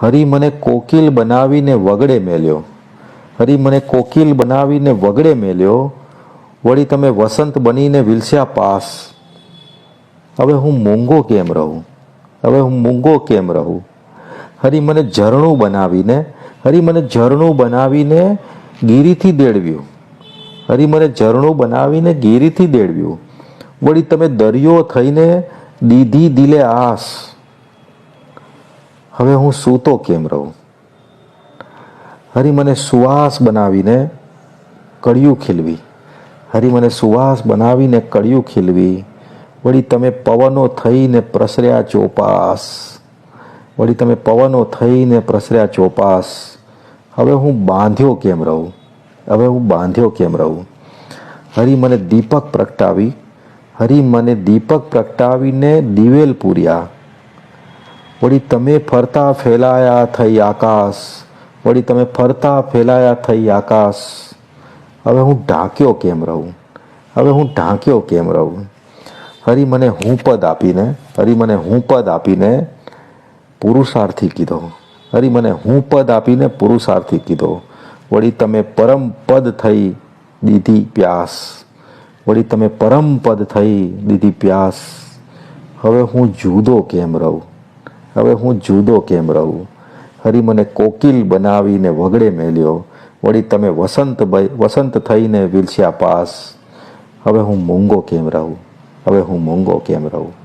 હરી મને કોકિલ બનાવીને વગડે મેલ્યો. હરી મને કોકિલ બનાવીને વગડે મેલ્યો. વળી તમે વસંત બનીને વિલસ્યા પાસ. હવે હું મૂંગો કેમ રહું? હવે હું મૂંગો કેમ રહું? હરી મને ઝરણું બનાવીને, હરી મને ઝરણું બનાવીને ગીરીથી દેડવ્યું. હરી મને ઝરણું બનાવીને ગીરીથી દેડવ્યું. વળી તમે દરિયો થઈને દીધી દિલે આસ. હવે હું સૂતો કેમ રહું? હરી મને સુવાસ બનાવીને કળિયું ખીલવી. હરી મને સુવાસ બનાવીને કળિયું ખીલવી. વળી તમે પવનો થઈને પ્રસર્યા ચોપાસ. વળી તમે પવનો થઈને પ્રસર્યા ચોપાસ. હવે હું બાંધ્યો કેમ રહું? હવે હું બાંધ્યો કેમ રહું? હરી મને દીપક પ્રગટાવી. હરી મને દીપક પ્રગટાવીને દિવેલ પૂર્યા. વળી તમે ફરતા ફેલાયા થઈ આકાશ, વળી તમે ફરતા ફેલાયા થઈ આકાશ. હવે હું ઢાંક્યો કેમ રહું? હવે હું ઢાંક્યો કેમ રહું? હરી મને હું પદ આપીને, હરી મને હું પદ આપીને પુરુષાર્થી કીધો. હરી મને હું પદ આપીને પુરુષાર્થી કીધો. વળી તમે પરમ પદ થઈ દીધી પ્યાસ. વળી તમે પરમ પદ થઈ દીધી પ્યાસ. હવે હું જુદો કેમ રહું? હવે હું જુદો કેમ રહું? હરી મને કોકિલ બનાવીને વગડે મેલ્યો. વળી તમે વસંત વસંત થઈને વિલસ્યા પાસ. હવે હું મૂંગો કેમ રહું? હવે હું મૂંગો કેમ રહું?